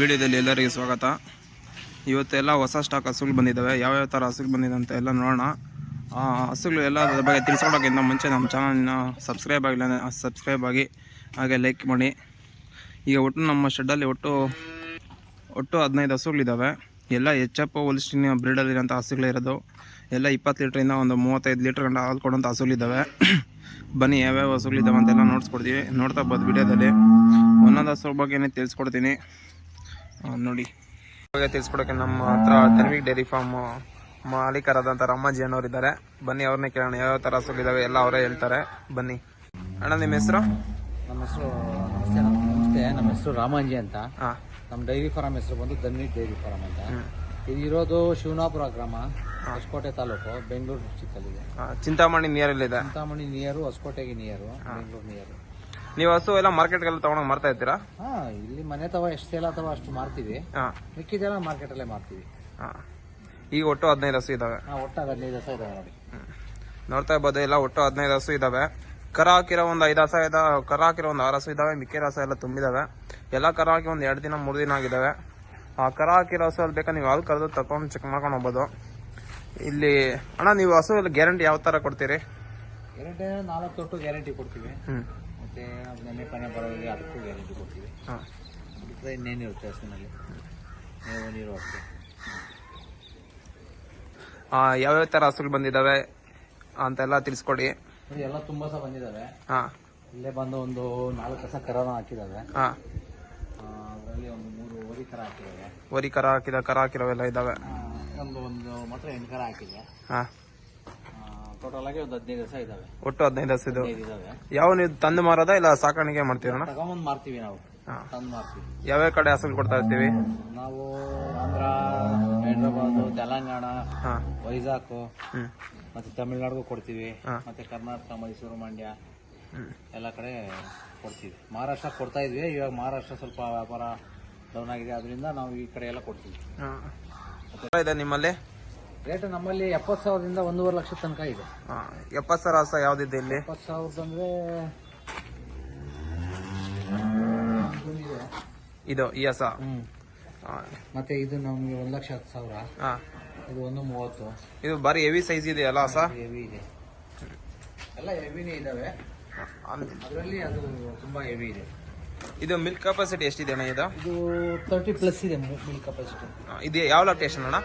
ವಿಡಿಯೋದಲ್ಲಿ ಎಲ್ಲರಿಗೂ ಸ್ವಾಗತ. ಇವತ್ತೆಲ್ಲ ಹೊಸ ಸ್ಟಾಕ್ ಹಸುಗಳು ಬಂದಿದ್ದಾವೆ ಯಾವ್ಯಾವ ಥರ ಹಸುಗಳು ಬಂದಿದೆ ಅಂತ ಎಲ್ಲ ನೋಡೋಣ. ಆ, ಹಸುಗಳು ಎಲ್ಲ ಅದ್ರ ಬಗ್ಗೆ ತಿಳಿಸ್ಕೊಡೋಕ್ಕಿಂತ ಮುಂಚೆ ನಮ್ಮ ಚಾನಲ್ನ ಸಬ್ಸ್ಕ್ರೈಬ್ ಆಗಿಲ್ಲ ಸಬ್ಸ್ಕ್ರೈಬ್ ಆಗಿ, ಹಾಗೆ ಲೈಕ್ ಮಾಡಿ. ಈಗ ಒಟ್ಟು ನಮ್ಮ ಶೆಡ್ಡಲ್ಲಿ ಒಟ್ಟು ಒಟ್ಟು ಹದಿನೈದು ಹಸುಗಳಿದ್ದಾವೆ ಎಲ್ಲ ಎಚ್ ಎಫ್ ಹೋಲಿಸ್ಟಿನ ಬ್ರೀಡಲ್ಲಿರೋಂಥ ಹಸುಗಳಿರೋದು ಎಲ್ಲ ಇಪ್ಪತ್ತು ಲೀಟ್ರಿಂದ ಒಂದು ಮೂವತ್ತೈದು ಲೀಟ್ರ್ ಗಂಟ ಹಾಲು ಕೊಡೋಂಥ ಹಸುಗಳಿದ್ದಾವೆ ಬನ್ನಿ ಯಾವ್ಯಾವ ಹಸುಗಳಿದ್ದಾವೆ ಅಂತೆಲ್ಲ ನೋಡಿಸ್ಕೊಡ್ತೀವಿ. ನೋಡ್ತಾ ಬದ್ ವಿಡಿಯೋದಲ್ಲಿ. ಒಂದೊಂದು ಹಸು ಬಗ್ಗೆ ತಿಳಿಸ್ಕೊಡ್ತೀನಿ. ನೋಡಿ. ತಿಳಿಸ್ಕೊಡಕ್ಕೆ ತಿಳಿಸ್ಕೊಡೋಕೆ ನಮ್ಮ ಹತ್ರ ತನ್ವಿಕ್ ಡೈರಿ ಫಾರ್ಮ್ ಮಾಲೀಕರಾದಂಥ ರಾಮಾಜಿ ಅನ್ನೋರು ಇದ್ದಾರೆ ಬನ್ನಿ ಅವ್ರನ್ನೇ ಕೇಳೋಣ ಯಾವ ಥರ ಸುಗಿದಾವೆ ಎಲ್ಲ ಅವರೇ ಹೇಳ್ತಾರೆ. ಬನ್ನಿ. ಅಣ್ಣ ನಿಮ್ಮ ಹೆಸರು? ನಮ್ಮ ಹೆಸರು ನಮಸ್ತೆ ನಮಸ್ತೆ. ನಮ್ಮ ಹೆಸರು ರಾಮಾಂಜಿ ಅಂತ. ಹಾಂ. ನಮ್ಮ ಡೈರಿ ಫಾರಂ ಹೆಸರು ಬಂದು ಧನ್ವಿಕ್ ಡೈರಿ ಫಾರಂ ಅಂತ. ಇದು ಇರೋದು ಶಿವನಾಪುರ ಗ್ರಾಮ ಹೊಸಕೋಟೆ ತಾಲೂಕು ಬೆಂಗಳೂರು ಡಿಸ್ಟಿಕಲ್ಲಿದೆ ಚಿಂತಾಮಣಿ ನಿಯರಲ್ಲಿದೆ ಚಿಂತಾಮಣಿ ನಿಯರು ಹೊಸಕೋಟೆಗೆ ನಿಯರು ಬೆಂಗಳೂರು ನಿಯರು ನೀವು ಹಸು ಎಲ್ಲ ಮಾರ್ಕೆಟ್ಗೆಲ್ಲ ತಗೊಂಡೋಗಿ ಮಾರ್ತಾ ಇರ್ತೀರಾ ಹಾ ಇಲ್ಲಿ ಮನೆ ತವ ಎಷ್ಟು ಸೇಲ್ ಅಥವಾ ಅಷ್ಟು ಮಾರ್ತೀವಿ. ಹಾಂ. ಮಾರ್ಕೆಟ್ ಅಲ್ಲೇ ಮಾರ್ತೀವಿ. ಹಾಂ. ಈಗ ಒಟ್ಟು ಹದಿನೈದು ಹಸು ಇದಾವೆ. ಹಾ ಒಟ್ಟು ಹದಿನೈದು ಹಸು ಇದಾವೆ ನೋಡಿ. ನೋಡ್ತಾ ಇರ್ಬೋದು ಎಲ್ಲ ಒಟ್ಟು ಹದಿನೈದು ಹಸು ಇದಾವೆ. ಕರ ಹಾಕಿರೋ ಒಂದು ಐದು ಹಸ ಇದಾವೆ ಕರ ಹಾಕಿರೋ ಒಂದು ಆರು ಹಸು ಇದಾವೆ ಮಿಕ್ಕಿರೋ ಹಸ ಎಲ್ಲ ತುಂಬಿದಾವೆ. ಎಲ್ಲ ಕರ ಹಾಕಿ ಒಂದು ಎರಡು ದಿನ ಮೂರು ದಿನ ಆಗಿದಾವೆ. ಆ ಕರ ಹಾಕಿರೋ ಹಸು ಅಲ್ಲಿ ಬೇಕಾ ನೀವು ಹಾಲು ಕರೆದು ತಕೊಂಡು ಚೆಕ್ ಮಾಡ್ಕೊಂಡು ಹೋಗ್ಬೋದು. ಇಲ್ಲಿ ಅಣ್ಣ ನೀವು ಹಸು ಎಲ್ಲ ಗ್ಯಾರಂಟಿ ಯಾವ ಥರ ಕೊಡ್ತೀರಿ? ಎರಡು ನಾಲ್ಕು ತೊಟ್ಟು ಗ್ಯಾರಂಟಿ ಕೊಡ್ತೀವಿ. ಹ್ಞೂ ಮತ್ತೆ ಅದು ನೆನೆ ಪಾನೆ ಬರೋದಿಲ್ಲ ಅದಕ್ಕೂ ಗ್ಯಾರಂಟಿ ಕೊಡ್ತೀವಿ. ಹಾಂ. ಬಿಟ್ಟರೆ ಇನ್ನೇನಿರುತ್ತೆ ಹಸಿನಲ್ಲಿ ಮೇವು ನೀರು ಅಷ್ಟೇ ಯಾವ್ಯಾವ ಥರ ಹಸುಗಳು ಬಂದಿದ್ದಾವೆ ಅಂತೆಲ್ಲ ತಿಳಿಸ್ಕೊಡಿ. ಎಲ್ಲ ತುಂಬ ಸಹ ಬಂದಿದ್ದಾವೆ ಹಾಂ. ಇಲ್ಲೇ ಬಂದು ಒಂದು ನಾಲ್ಕು ಕಸ ಕರೋನ ಹಾಕಿದ್ದಾವೆ ಹಾಂ. ಅದರಲ್ಲಿ ಒಂದು ಮೂರು ಹೊರಿ ಕರ ಹಾಕಿದ್ದಾವೆ ವರಿ ಕರ ಹಾಕಿದ ಕರ ಹಾಕಿರೋವೆಲ್ಲ ಇದ್ದಾವೆ ಒಂದು ಒಂದು ಮಾತ್ರ ಎಂಟು ಕರ ಹಾಕಿದೆ. ಹಾಂ. ಟೋಟಲ್ ಆಗಿ ಒಂದು ಹದಿನೈದು ದಿವಸ ಇದಾವೆ. ಒಟ್ಟು ಹದಿನೈದು ಹಸು ಇದು? ಇದಾವೆ. ಯಾವ ನೀವು ತಂದು ಮಾರದ ಇಲ್ಲ ಸಾಕಾಣಿಕೆ ಮಾಡ್ತೀವಿ ತಗೊಂಬಂದು ಮಾರ್ತೀವಿ ನಾವು. ಹಾಂ. ತಂದು ಮಾರ್ತೀವಿ. ಯಾವ್ಯಾವ ಕಡೆ ಹಸುಗಳು ಕೊಡ್ತಾ ಇರ್ತೀವಿ? ನಾವು ಆಂಧ್ರ ಹೈದ್ರಾಬಾದ್ ತೆಲಂಗಾಣ ಹಾಂ. ವೈಜಾಗ್ ಮತ್ತೆ ತಮಿಳ್ನಾಡಿಗೂ ಕೊಡ್ತೀವಿ. ಹಾ. ಮತ್ತೆ ಕರ್ನಾಟಕ ಮೈಸೂರು ಮಂಡ್ಯ. ಎಲ್ಲ ಕಡೆ ಕೊಡ್ತೀವಿ. ಮಹಾರಾಷ್ಟ್ರ ಕೊಡ್ತಾ ಇದ್ವಿ ಇವಾಗ ಮಹಾರಾಷ್ಟ್ರ ಸ್ವಲ್ಪ ವ್ಯಾಪಾರ ಡೌನ್ ಆಗಿದೆ. ಅದರಿಂದ ನಾವು ಈ ಕಡೆ ಎಲ್ಲ ಕೊಡ್ತೀವಿ. ಹಾಂ. ಇದೆ ನಿಮ್ಮಲ್ಲಿ? ರೇಟ್ ನಮ್ಮಲ್ಲಿ ಎಪ್ಪತ್ತು ಸಾವಿರದಿಂದ ಒಂದೂವರೆ ಲಕ್ಷ ತನಕ ಇದೆ. ಎಪ್ಪತ್ತು ಸಾವಿರ ಹಸ ಯಾವ್ದಿದೆ ಇಲ್ಲಿ? ಎಪ್ಪತ್ತು ಸಾವಿರದಂದ್ರೆ ಇದು ಈ ಹಸ ಹ್ಮ್. ಮತ್ತೆ ಇದು ನಮ್ಗೆ ಒಂದ್ ಲಕ್ಷ ಹತ್ತು ಸಾವಿರ. ಹಾಂ. ಇದು ಒಂದು ಮೂವತ್ತು. ಇದು ಬಾರಿ ಹೆವಿ ಸೈಜ್ ಇದೆಯಲ್ಲ ಹಸ ಹೆವಿ ಇದೆ. ಎಲ್ಲ ಹೆವಿನೇ ಇದಾವೆ. ಅದರಲ್ಲಿ ಅದು ತುಂಬಾ ಹೆವಿ ಇದೆ. ಇದು ಮಿಲ್ಕ್ ಕೆಪಾಸಿಟಿ ಎಷ್ಟಿದೆ ಅಣ್ಣ ಇದು? ಇದು ತರ್ಟಿ ಪ್ಲಸ್ ಇದೆ ಮಿಲ್ಕ್ ಕೆಪಾಸಿಟಿ ಇದು ಯಾವ ಲೊಕೇಶನ್ ಅಣ್ಣ?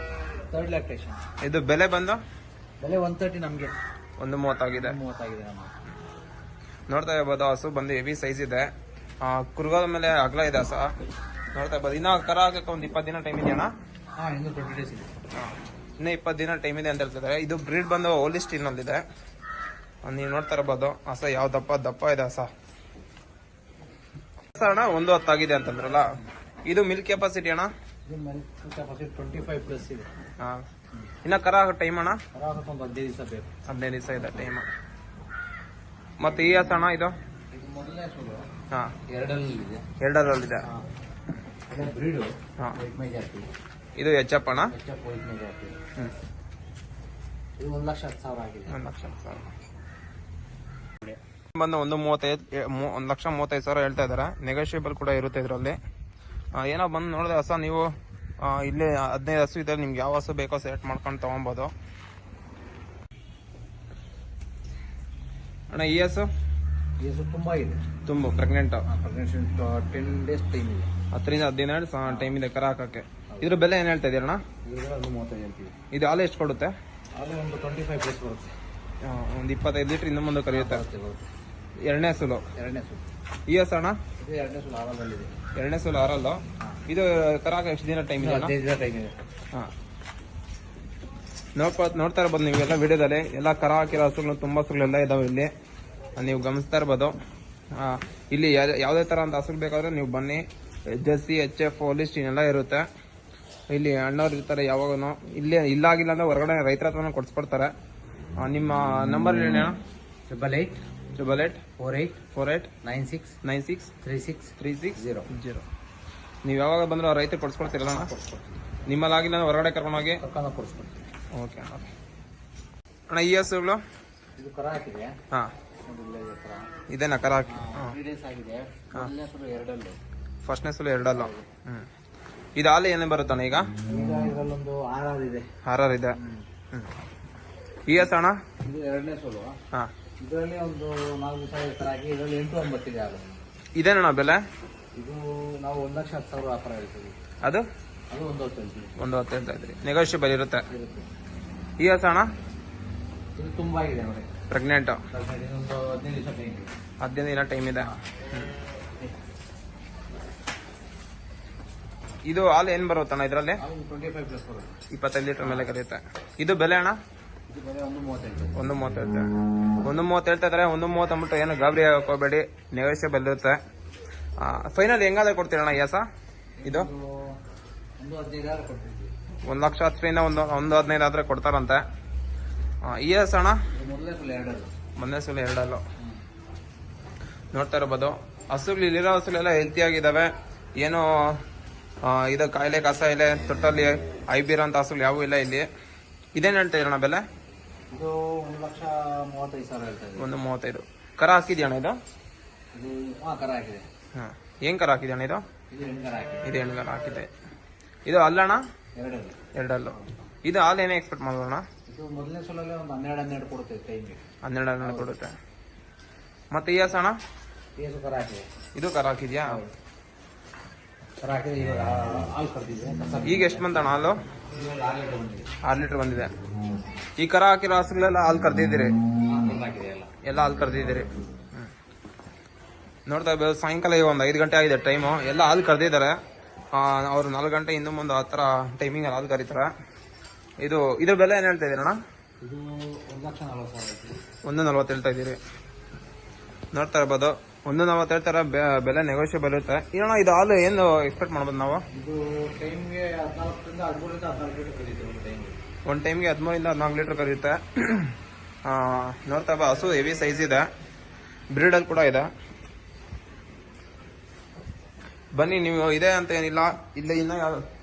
ಥರ್ಡ್ ಲ್ಯಾಕ್ಟೇಷನ್ ಇದು ಬೆಲೆ ಬಂದು? ಬೆಲೆ ಒನ್ ತರ್ಟಿ ನಮಗೆ. ಒಂದು ಮೂವತ್ತಾಗಿದೆ. ಮೂವತ್ತಾಗಿದೆ ನಮಗೆ. ನೋಡ್ತಾ ಇರ್ಬೋದು ಹಸು ಬಂದು ಹೆವಿ ಸೈಜ್ ಇದೆ. ಕುರುಗಾದ ಮೇಲೆ ಅಗಲ ಇದೆ ಹಸ. ನೋಡ್ತಾ ಇರ್ಬೋದು ಇನ್ನೂ ಕರ ಆಗಕ್ಕೆ ಒಂದು ಇಪ್ಪತ್ತು ದಿನ ಟೈಮ್ ಇದೆಯಣ್ಣ? ಇನ್ನೂ ಇನ್ನು ಟ್ವೆಂಟಿ ಡೇಸ್ ಇದೆ. ಇನ್ನೂ ಇಪ್ಪತ್ತು ದಿನ ಟೈಮ್ ಇದೆ ಅಂತ ಹೇಳ್ತಿದ್ದಾರೆ. ಇದು ಬ್ರೀಡ್ ಬಂದು ಹೋಲಿಸ್ಟಿನಲ್ಲಿದೆ ನೀವು ನೋಡ್ತಾ ಇರ್ಬೋದು ಹಸ ಯಾವ ದಪ್ಪ ದಪ್ಪ ಇದೆ ಹಸ. ಅಣ್ಣ ಒಂದು ಹೊತ್ತಾಗಿದೆ ಅಂತಂದ್ರಲ್ಲ? ಇದು ಮಿಲ್ಕ್ ಕೆಪಾಸಿಟಿ ಅಣ್ಣ? ಟ್ವೆಂಟಿ ಫೈವ್ ಪ್ಲಸ್ ಇದೆ. ಹಾಂ. ಇನ್ನ ಕರ ಟೈಮ್ ಅಣ್ಣ? ಒಂದು ಹದಿನೈದು ದಿವಸ ಬೇಕು. ಹದಿನೈದು ದಿವಸ ಇದೆ ಟೈಮ್ ಮತ್ತೆ ಈ ಹಸ ಅಣ್ಣ ಇದು? ಇದು ಮೊದಲನೇ ಹಾ. ಎರಡರಲ್ಲಿದೆ. ಬ್ರೀಡು. ಹಾ. ವೈಟ್ ಇದು ಎಚ್ ಎಫ್ ಅಣ್ಣ? ಎಚ್ ಎಫ್ ವೈಟ್ ಮೇಜಾರ್ಟಿ ಹ್ಮ್. ಇದು ಒಂದು ಲಕ್ಷ ಹತ್ತು ಸಾವಿರ ಆಗಿದೆ. ಒಂದು ಲಕ್ಷ ಹತ್ತು ಸಾವಿರ. ಬಂದು ಒಂದು ಮೂವತ್ತೈದು ಒಂದು ಲಕ್ಷ ಮೂವತ್ತೈದು ಸಾವಿರ ಹೇಳ್ತಾ ಇದ್ದಾರೆ ನೆಗೋಷಿಯಬಲ್ ಕೂಡ ಇರುತ್ತೆ ಇದರಲ್ಲಿ. ಏನೋ ಬಂದು ನೋಡಿದೆ ಹಸ ನೀವು ಇಲ್ಲೇ ಹದಿನೈದು ಹಸು ಇದೆ ನಿಮ್ಗೆ ಯಾವ ಹಸು ಬೇಕೋ ಸೆಲೆಕ್ಟ್ ಮಾಡ್ಕೊಂಡು ತೊಗೊಬೋದು. ಅಣ್ಣ ಈ ಹಸು? ಇದು ತುಂಬಾ ಇದೆ. ತುಂಬ pregnant pregnant ten days time ಇದೆ. ಹತ್ತರಿಂದ ಹದಿನೈದು ಟೈಮ್ ಇದೆ ಕರ ಹಾಕೋಕ್ಕೆ. ಇದ್ರ ಬೆಲೆ ಏನು ಹೇಳ್ತಾ ಇದೀರಣ್ಣ? ಇದು ಹಾಲು ಎಷ್ಟು ಕೊಡುತ್ತೆ? ಒಂದು ಟ್ವೆಂಟಿ ಫೈವ್ ಪ್ಲಸ್ ಬರುತ್ತೆ ಒಂದು ಇಪ್ಪತ್ತೈದು ಲೀಟ್ರ್ ಇನ್ನು ಮುಂದೆ ಕರೆಯುತ್ತೆ. ಎರಡನೇ ಸುಲು. ಎರಡನೇ ಸುಲು. ಈ ಹೊಸ ಅಣ್ಣ? ಇದು ಎರಡನೇ ಸುಲು ಆರಲ್ಲಲ್ಲಿದೆ ಎರಡನೇ ಸುಲು ಆರಲ್ಲು. ಇದು ಕರಾಕ ಎಷ್ಟು ದಿನ ಟೈಮ್ ಇದೆ ಹದಿನೈದು ದಿನ ಟೈಮ್ ಇದೆ. ಹಾಂ. ನೋಡ್ಕೊ ನೋಡ್ತಾ ಇರ್ಬೋದು ನೀವು ಎಲ್ಲ ವಿಡಿಯೋದಲ್ಲಿ. ಎಲ್ಲ ಕರ ಹಾಕಿರೋ ಹಸುಗಳು ತುಂಬ ಹಸುಗಳೆಲ್ಲ ಇದಾವೆ ಇಲ್ಲಿ. ನೀವು ಗಮನಿಸ್ತಾ ಇರ್ಬೋದು. ಇಲ್ಲಿ ಯಾವುದೇ ಥರ ಅಂತ ಹಸುಗಳು ಬೇಕಾದ್ರೆ ನೀವು ಬನ್ನಿ. ಜರ್ಸಿ ಎಚ್ ಎಫ್ ಹೋಲಿಸ್ಟಿನ್ ಇನ್ನೆಲ್ಲ ಇರುತ್ತೆ. ಇಲ್ಲಿ ಅಣ್ಣವ್ರು ಇರ್ತಾರೆ ಯಾವಾಗೂ ಇಲ್ಲಿ ಇಲ್ಲಾಗಿಲ್ಲ ಅಂದ್ರೆ ಹೊರಗಡೆ ರೈತರ ಹತ್ರನೇ ಕೊಡ್ಸ್ಕೊಡ್ತಾರೆ. ನಿಮ್ಮ ನಂಬರ್ ಹೇಳಿ double eight triple eight four eight four eight nine six nine six three six three six zero zero ನೀವು ಯಾವಾಗ ಬಂದರೂ ರೈತರು ಕೊಡ್ಸ್ಕೊಡ್ತೀರಲ್ಲ ನಿಮ್ಮಲ್ಲಿ ಆಗಿಲ್ಲ ಹೊರಗಡೆ ಹೊರಗಡೆ ಕರ್ಕೊಂಡೋಗಿ ಕರ್ಕೊಂಡು ಕೊಡಿಸ್ಕೊಡ್ತೀವಿ. ಓಕೆ ಅಣ್ಣ ಈ ಹಸುಗಳು ಇದು ಕರ ಹಾಕಿದೆ. ಹಾಂ. ಇದೇನಾ ಕರ. ಹಾಕಿ. ಆಗಿದೆ. ಎರಡಲ್ಲಿ. ಫಸ್ಟ್ನೇ ಸಲ ಎರಡಲ್ಲ. ಹ್ಞೂ ಇದು ಹಾಲು ಏನೇ ಬರುತ್ತಾನೆ ಈಗ? ಇದರಲ್ಲೊಂದು ಆರ್ ಆರ್ ಇದೆ ಆರ್ ಆರ್ ಇದೆ ಹ್ಞೂ ಈ ಎಸ್ ಅಣ್ಣ? ಇದು ಎರಡನೇ ಸೋಲು. ಹಾ. ಇದರಲ್ಲಿ ಒಂದು ನಾಲ್ಕು ಸಾವಿರ ಥರ ಹಾಕಿ ಇದರಲ್ಲಿ ಎಂಟು ಒಂಬತ್ತಿದೆ ಅದು ಇದೇನಣ್ಣ ಬೆಲೆ? ಇದು ನಾವು ಒಂದು ಲಕ್ಷ ಹತ್ತು ಸಾವಿರ ವ್ಯಾಪಾರ ಹೇಳ್ತೀವಿ. ಅದು? ಅದು ಒಂದು ಹೊತ್ತು ಹೇಳ್ತೀವಿ. ಒಂದು ಹತ್ತು ಹೇಳ್ತಾ ಇದ್ರಿ. ನೆಗೋಷಿಯಬಲ್ ಇರುತ್ತೆ. ಇರುತ್ತೆ. ಈ ಎಸ್ ಅಣ್ಣ? ಇದು ತುಂಬಾ ಇದೆ ನೋಡಿ. ಪ್ರೆಗ್ನೆಂಟ್ ಹದಿನೈದು ದಿವಸ ಟೈಮ್ ಹದಿನೈದು ದಿನ ಟೈಮ್ ಇದೆ. ಇದು ಹಾಲು ಏನ್ ಬರುತ್ತಣ್ಣ ಇದರಲ್ಲಿ? ಟ್ವೆಂಟಿ ಫೈವ್ ಪ್ಲಸ್ ಬರುತ್ತೆ. ಇಪ್ಪತ್ತೈದು ಲೀಟರ್ ಮೇಲೆ ಕರೆಯುತ್ತೆ. ಇದು ಬೆಲೆ ಅಣ್ಣ? ಒಂದು ಮೂವತ್ತೈದು ಒಂದು ಮೂವತ್ತು ಹೇಳ್ತಾರೆ ಒಂದು ಮೂವತ್ತು ಹೇಳ್ತಾ ಇದ್ದಾರೆ. ಒಂದು ಮೂವತ್ತು ಅಂದ್ಬಿಟ್ಟು ಏನು ಗಾಬರಿ ಹಾಕೋಬೇಡಿ ಹೋಗ್ಬೇಡಿ ನೆಗೋಷಿಯಬಲ್ ಇರುತ್ತೆ ಫೈನಲ್ ಹೆಂಗಾದ್ರೆ ಕೊಡ್ತೀರಣ್ಣ ಯಾಸ ಇದು? ಒಂದು ಲಕ್ಷ ಹತ್ತರಿಂದ ಒಂದು ಒಂದು ಹದಿನೈದು ಆದ್ರೆ ಕೊಡ್ತಾರಂತೆ. ಈ ಎಸ್ ಅಣ್ಣ? ಮೊನ್ನೆ ಸಲ ಎರಡಲ್ಲು. ನೋಡ್ತಾ ಇರ್ಬೋದು. ಹಸುಗಳು ಇಲ್ಲಿರೋ ಹಸುಗಳೆಲ್ಲ ಹೆಲ್ತಿ ಆಗಿದ್ದಾವೆ ಏನು ಇದು ಕಾಯಿಲೆ ಕಸ ಇಲೆ ತೊಟ್ಟಲ್ಲಿ ಐಬಿರೋ ಅಂತ ಹಸುಗಳು ಯಾವೂ ಇಲ್ಲ ಇಲ್ಲಿ. ಇದೇನು ಹೇಳ್ತಾ ಇರೋಣ ಬೆಲೆ? ಇದು ಒಂದು ಲಕ್ಷ ಮೂವತ್ತೈದು ಸಾವಿರ ಹೇಳ್ತಾ ಇದೆ ಒಂದು ಮೂವತ್ತೈದು. ಕರ ಹಾಕಿದ್ಯಣ್ಣ ಇದು? ಇದು ಹಾ ಕರ ಹಾಕಿದೆ. ಹಾಂ. ಏನು ಕರ ಇದು? ಇದು ಹೆಣ್ಣು ಕರ ಹಾಕಿದೆ. ಇದು ಹೆಣ್ಗರ ಹಾಕಿದೆ. ಇದು ಅಲ್ಲಣ್ಣ ಎರಡಲ್ಲ ಎರಡಲ್ಲು ಇದು ಹಾಲು ಏನೇ ಎಕ್ಸ್ಪೆಕ್ಟ್ ಮಾಡೋಣ ಇದು ಮೊದಲನೇ ಸಲಲ್ಲೇ ಒಂದು ಹನ್ನೆರಡು ಹನ್ನೆರಡು ಕೊಡುತ್ತೆ ಟೈಮ್ಗೆ ಹನ್ನೆರಡು ಹನ್ನೆರಡು ಕೊಡುತ್ತೆ. ಮತ್ತೆ ಈ ಏಸು ಕರ ಹಾಕಿದೆ. ಇದು ಕರ ಹಾಕಿದ್ಯಾ? ಕರ ಹಾಕಿದೆ ಇವಾಗ ಹಾಲು ಕರೆದಿದೆ ಕಸ ಈಗ ಎಷ್ಟು ಬಂತಣ್ಣ ಹಾಲು? ಆರು ಲೀಟರ್ ಬಂದಿದೆ. ಈ ಕರ ಹಾಕಿರೋ ಹಸುಗಳೆಲ್ಲ ಹಾಲು ಕರ್ದಿದ್ದೀರಿ? ಎಲ್ಲ ಹಾಲು ಕರ್ದಿದ್ದೀರಿ. ನೋಡ್ತಾ ಇರ್ಬೋದು, ಸಾಯಂಕಾಲ ಈಗ ಒಂದು ಐದು ಗಂಟೆ ಆಗಿದೆ ಟೈಮು ಎಲ್ಲ ಹಾಲು ಕರೆದಿದ್ದಾರೆ. ಅವರು ನಾಲ್ಕು ಗಂಟೆ ಇನ್ನು ಮುಂದೆ ಆ ಥರ ಟೈಮಿಂಗ್ ಹಾಲು ಕರೀತಾರೆ. ಇದು, ಇದ್ರ ಬೆಲೆ ಏನು ಹೇಳ್ತಾ ಇದ್ದೀರಣ್ಣ? ಇದು ಒಂದು ನಲ್ವತ್ತು ಹೇಳ್ತಾ ಇದ್ದೀರಿ. ನೋಡ್ತಾ ಇರ್ಬೋದು, ಒಂದು ನಲ್ವತ್ತು ಹೇಳ್ತಾರೆ ಬೆಲೆ ನೆಗೋಷಿಯಬಲ್ ಇರುತ್ತೆ. ಏನಣ್ಣ, ಇದು ಹಾಲು ಏನು ಎಕ್ಸ್ಪೆಕ್ಟ್ ಮಾಡ್ಬೋದು ನಾವು? ಒಂದು ಟೈಮ್ಗೆ ಹದಿಮೂರಿಂದ ಹದಿನಾಲ್ಕು ಲೀಟರ್ ಕರೆಯುತ್ತೆ. ನೋಡ್ತಾ ಬಾ, ಹಸು ಹೆವಿ ಸೈಜ್ ಇದೆ. ಬ್ರೀಡಲ್ಲಿ ಕೂಡ ಇದೆ. ಬನ್ನಿ, ನೀವು ಇದೆ ಅಂತ ಏನಿಲ್ಲ. ಇಲ್ಲಿ ಇನ್ನ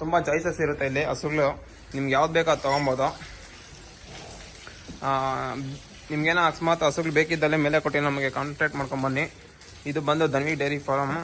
ತುಂಬಾ ಚಾಯ್ಸಸ್ ಇರುತ್ತೆ ಇಲ್ಲಿ ಹಸುಗಳು. ನಿಮ್ಗೆ ಯಾವ್ದು ಬೇಕೋ ಅದು ತೊಗೊಬೋದು. ನಿಮ್ಗೇನೋ ಅಕಸ್ಮಾತ್ ಹಸುಗಳು ಬೇಕಿದ್ದಲ್ಲೇ ಮೇಲೆ ಕೊಟ್ಟು ನಮಗೆ ಕಾಂಟ್ಯಾಕ್ಟ್ ಮಾಡ್ಕೊಂಡು ಬನ್ನಿ. ಇದು ಬಂದು ಧನ್ವಿ ಡೈರಿ ಫಾರಮ್